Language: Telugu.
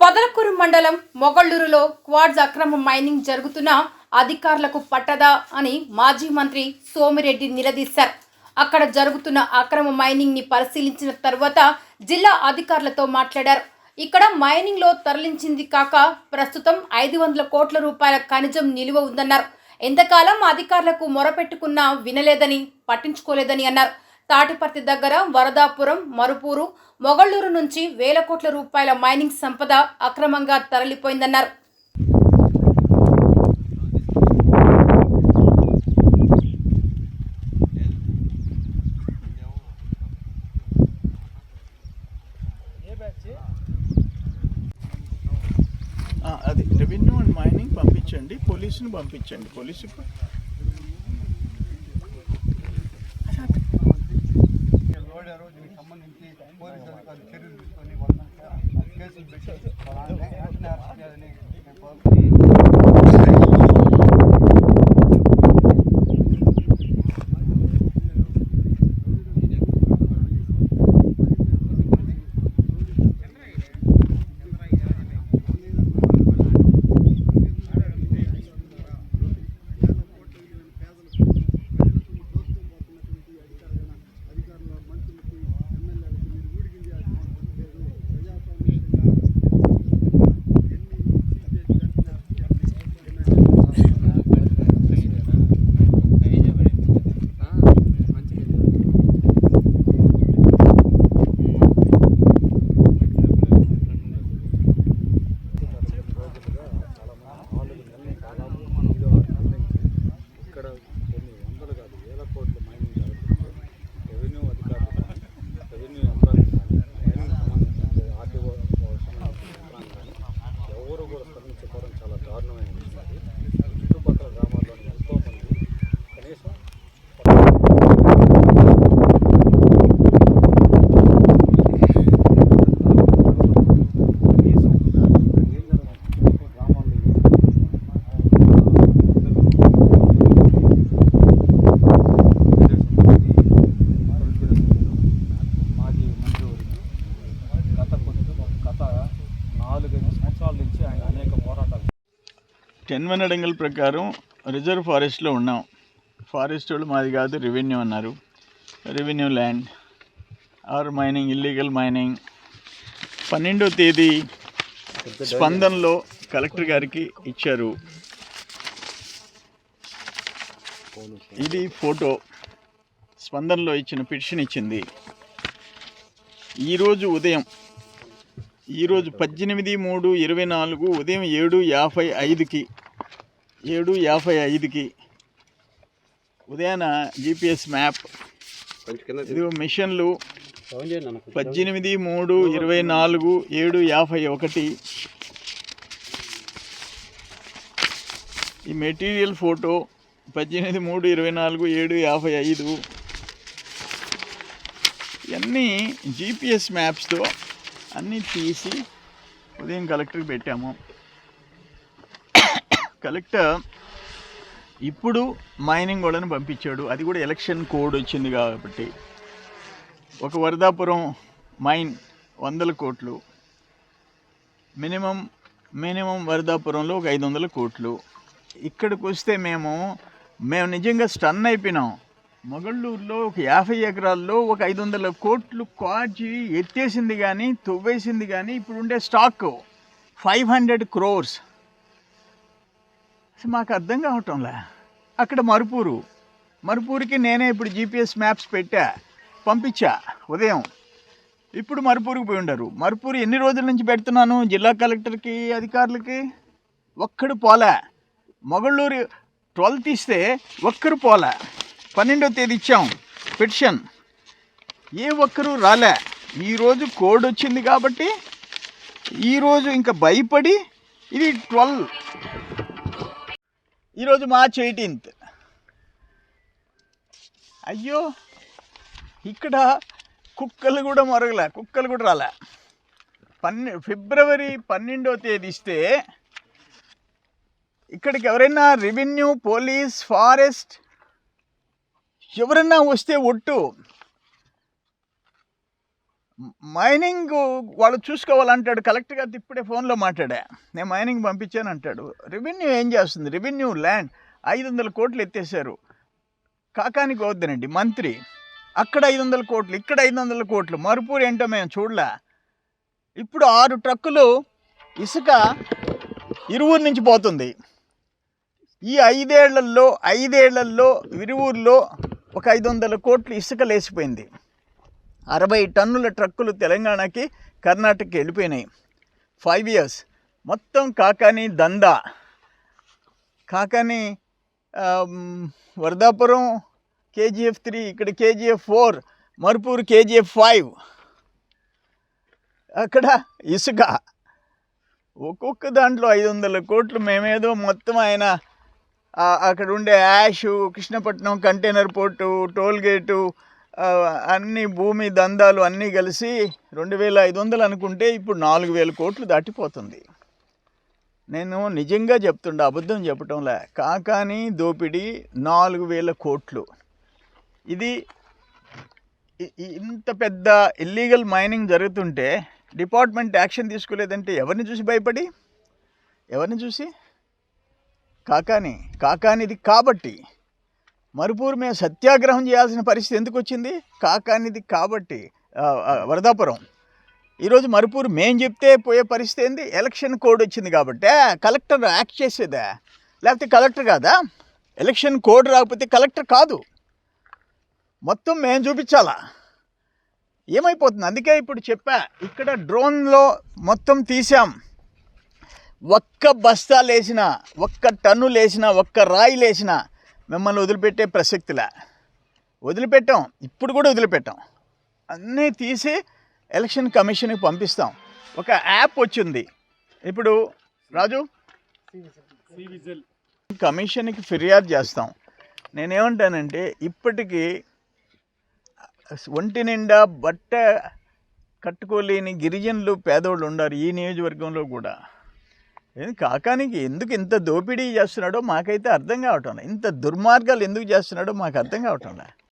పొదలకూరు మండలం మొగళ్ళూరులో క్వాడ్స్ అక్రమ మైనింగ్ జరుగుతున్న అధికారులకు పట్టదా అని మాజీ మంత్రి సోమిరెడ్డి నిలదీశారు. అక్కడ జరుగుతున్న అక్రమ మైనింగ్ని పరిశీలించిన తర్వాత జిల్లా అధికారులతో మాట్లాడారు. ఇక్కడ మైనింగ్లో తరలించింది కాక ప్రస్తుతం ఐదు వందల కోట్ల రూపాయల ఖనిజం నిలువ ఉందన్నారు. ఎంతకాలం అధికారులకు మొరపెట్టుకున్నా వినలేదని పట్టించుకోలేదని అన్నారు. తాటిపర్తి దగ్గర వరదాపురం మరుపూరు మొగళ్ళూరు నుంచి వేల కోట్ల రూపాయల మైనింగ్ సంపద అక్రమంగా తరలిపోయిందన్నారు. అది రెవెన్యూ అండ్ మైనింగ్ పంపించండి పోలీసుని పంపించండి. పోలీసు టెన్ మినిట్ యాంగిల్ ప్రకారం రిజర్వ్ ఫారెస్ట్లో ఉన్నాం. ఫారెస్ట్ వాళ్ళు మాది కాదు రెవెన్యూ అన్నారు. Revenue land or mining illegal mining. పన్నెండో తేదీ స్పందనలో కలెక్టర్ గారికి ఇచ్చారు. ఇది ఫోటో. స్పందనలో ఇచ్చిన పిటిషన్ ఇచ్చింది. ఈరోజు ఉదయం ఈరోజు పద్దెనిమిది మూడు ఇరవై నాలుగు ఉదయం ఏడు యాభై ఐదుకి ఏడు యాభై ఐదుకి ఉదయాన జీపీఎస్ మ్యాప్. ఇది మిషన్లు. పద్దెనిమిది మూడు ఇరవై నాలుగు ఏడు యాభై ఒకటి. ఈ మెటీరియల్ ఫోటో పద్దెనిమిది మూడు ఇరవై నాలుగు ఏడు యాభై ఐదు. ఇవన్నీ జీపీఎస్ మ్యాప్స్తో అన్నీ తీసి ఉదయం కలెక్టర్కి పెట్టాము. కలెక్టర్ ఇప్పుడు మైనింగ్ వాళ్ళని పంపించాడు. అది కూడా ఎలక్షన్ కోడ్ వచ్చింది కాబట్టి. ఒక వరదాపురం మైన్ వందల కోట్లు. మినిమం మినిమం వరదాపురంలో ఒక ఐదు వందల కోట్లు. ఇక్కడికి వస్తే మేము మేము నిజంగా స్టన్ అయిపోయినాం. మొగళ్ళూరులో ఒక యాభై ఎకరాల్లో ఒక ఐదు వందల కోట్లు కాచి ఎత్తేసింది కానీ తవ్వేసింది కానీ ఇప్పుడు ఉండే స్టాక్ ఫైవ్ హండ్రెడ్ క్రోర్స్. అసలు మాకు అర్థం కావటంలే? అక్కడ మరుపూరు. మరుపూరుకి నేనే ఇప్పుడు జీపీఎస్ మ్యాప్స్ పెట్టా పంపించా ఉదయం. ఇప్పుడు మరుపూరుకు పోయి ఉండరు. మరుపూరు ఎన్ని రోజుల నుంచి పెడుతున్నాను? జిల్లా కలెక్టర్కి అధికారులకి? ఒక్కడు పోలే. మొగళ్ళూరు ట్వెల్త్ ఇస్తే ఒక్కరు పోలే. పన్నెండో తేదీ ఇచ్చాం. పిటిషన్ ఏ ఒక్కరూ రాలే. ఈరోజు కోడ్ వచ్చింది కాబట్టి ఈరోజు ఇంకా భయపడి ఇది ట్వెల్వ్. ఈరోజు మార్చ్ ఎయిటీన్త్. అయ్యో ఇక్కడ కుక్కలు కూడా మరగలే. కుక్కలు కూడా రాలే. పన్నె ఫిబ్రవరి పన్నెండో తేదీ ఇస్తే ఇక్కడికి ఎవరైనా రెవెన్యూ పోలీస్ ఫారెస్ట్ ఎవరన్నా వస్తే ఒట్టు. మైనింగ్ వాళ్ళు చూసుకోవాలంటాడు. కలెక్టర్ గారు ఇప్పుడే ఫోన్లో మాట్లాడా. నేను మైనింగ్ పంపించాను అంటాడు రెవెన్యూ ఏం చేస్తుంది? రెవెన్యూ ల్యాండ్ ఐదు వందల కోట్లు ఎత్తేసారు కాకానికి వద్దనండి మంత్రి. అక్కడ ఐదు వందల కోట్లు ఇక్కడ ఐదు వందల కోట్లు. మరుపూరు ఏంటో మేము చూడలే. ఇప్పుడు ఆరు ట్రక్కులు ఇసుక ఇరువురు నుంచి పోతుంది. ఈ ఐదేళ్ళలో ఐదేళ్ళలో ఇరువురులో ఒక ఐదు వందల కోట్లు ఇసుక లేచిపోయింది అరవై టన్నుల ట్రక్కులు తెలంగాణకి కర్ణాటకకి వెళ్ళిపోయినాయి. ఫైవ్ ఇయర్స్ మొత్తం కాకాని దందా. కాకాని వరదాపురం కేజీఎఫ్ త్రీ ఇక్కడ KGF four Marupur KGF five. అక్కడ ఇసుక. ఒక్కొక్క దాంట్లో ఐదు వందల కోట్లు మేమేదో మొత్తం ఆయన అక్కడ ఉండే ash Krishnapatnam container port tollgate అన్ని భూమి దందాలు అన్నీ కలిసి రెండు వేల ఐదు వందలు అనుకుంటే ఇప్పుడు నాలుగు వేల కోట్లు దాటిపోతుంది. నేను నిజంగా చెప్తుండే అబద్ధం చెప్పటంలే. కాకాని దోపిడీ నాలుగు వేల కోట్లు. ఇది ఇంత పెద్ద ఇల్లీగల్ మైనింగ్ జరుగుతుంటే డిపార్ట్మెంట్ యాక్షన్ తీసుకోలేదంటే ఎవరిని చూసి భయపడి? ఎవరిని చూసి? కాకాని కాకానిది కాబట్టి. మరుపూరు మేము సత్యాగ్రహం చేయాల్సిన పరిస్థితి ఎందుకు వచ్చింది? కాకానిది కాబట్టి వరదాపురం. ఈరోజు మరుపూరు మేం చెప్తే పోయే పరిస్థితి ఏంది? ఎలక్షన్ కోడ్ వచ్చింది కాబట్టి. కలెక్టర్ యాక్ట్ చేసేదా? లేకపోతే కలెక్టర్ కాదా? ఎలక్షన్ కోడ్ రాకపోతే కలెక్టర్ కాదు. మొత్తం మేము చూపించాలా? ఏమైపోతుంది? అందుకే ఇప్పుడు చెప్పా ఇక్కడ డ్రోన్లో మొత్తం తీసాం ఒక్క బస్తా లేచిన ఒక్క టన్ను లేచిన ఒక్క రాయి లేచిన మిమ్మల్ని వదిలిపెట్టే ప్రసక్తిలా. వదిలిపెట్టాం. ఇప్పుడు కూడా వదిలిపెట్టాం. అన్నీ తీసి ఎలక్షన్ కమిషన్కి పంపిస్తాం. ఒక యాప్ వచ్చింది. ఇప్పుడు రాజు? కమిషన్కి ఫిర్యాదు చేస్తాం. నేనేమంటానంటే ఇప్పటికీ ఒంటి నిండా బట్ట కట్టుకోలేని గిరిజనులు పేదోళ్ళు ఉన్నారు ఈ నియోజకవర్గంలో కూడా. కాకానికి ఎందుకు ఇంత దోపిడీ చేస్తున్నాడో మాకైతే అర్థం కావటం ఇంత దుర్మార్గాలు ఎందుకు చేస్తున్నాడో మాకు అర్థం కావటం